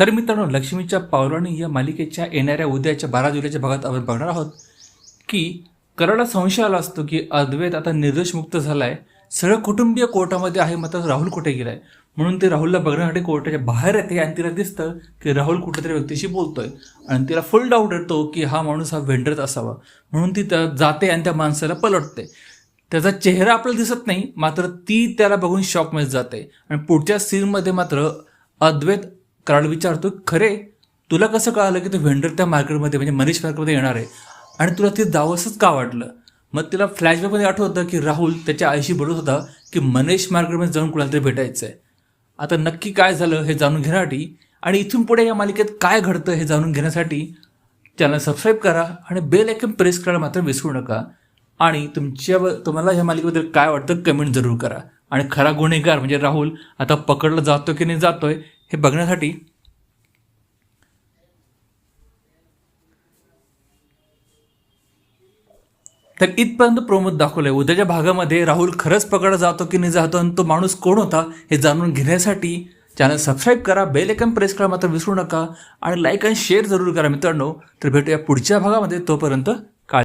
तर मित्रांनो लक्ष्मीच्या पावलाणी या मालिकेच्या येणाऱ्या उद्याच्या बारा जुलैच्या भागात आपण बघणार आहोत की कराडा संशय आला असतो की अद्वैत आता निर्दोषमुक्त झाला झालाय. सगळं कुटुंबीय कोर्टामध्ये आहे मात्र राहुल कुठे गेलाय? म्हणून ते राहुलला बघण्यासाठी कोर्टाच्या बाहेर येते. आणि तिला दिसतं की राहुल कुठेतरी व्यक्तीशी बोलतोय. आणि तिला फुल डाऊट येतो की हा माणूस हा वेंडरच असावा. म्हणून ती जाते आणि त्या माणसाला पलटते. त्याचा चेहरा आपल्याला दिसत नाही मात्र ती त्याला बघून शॉकमध्ये जाते. आणि पुढच्या सीनमध्ये मात्र अद्वैत कारण विचारतो खरे तुला कसं कळालं की तो व्हेंडर त्या मार्केटमध्ये म्हणजे मनीष मार्केटमध्ये येणार आहे? आणि तुला ते जावंसंच का वाटलं? मग तिला फ्लॅशबॅकमध्ये आठवतं की राहुल त्याच्या आईशी बोलत होता की मनीष मार्केटमध्ये जाऊन कुणाला तरी भेटायचं आहे आता नक्की काय झालं हे जाणून घेण्यासाठी आणि इथून पुढे या मालिकेत काय घडतं हे जाणून घेण्यासाठी चॅनल सबस्क्राईब करा आणि बेल आयकन प्रेस करायला मात्र विसरू नका. आणि तुमच्या तुम्हाला ह्या मालिकेबद्दल काय वाटतं कमेंट जरूर करा. आणि खरा गुन्हेगार म्हणजे राहुल आता पकडला जातो की नाही जातोय हे बघण्यासाठी तर इथपर्यंत प्रोमोद दाखवलंय. उद्याच्या भागामध्ये राहुल खरंच पकडला जातो की नाही जातो आणि तो माणूस कोण होता हे जाणून घेण्यासाठी चॅनल सबस्क्राईब करा बेल आयकन प्रेस करा मात्र विसरू नका. आणि लाईक आणि शेअर जरूर करा मित्रांनो. तर भेटूया पुढच्या भागामध्ये. तोपर्यंत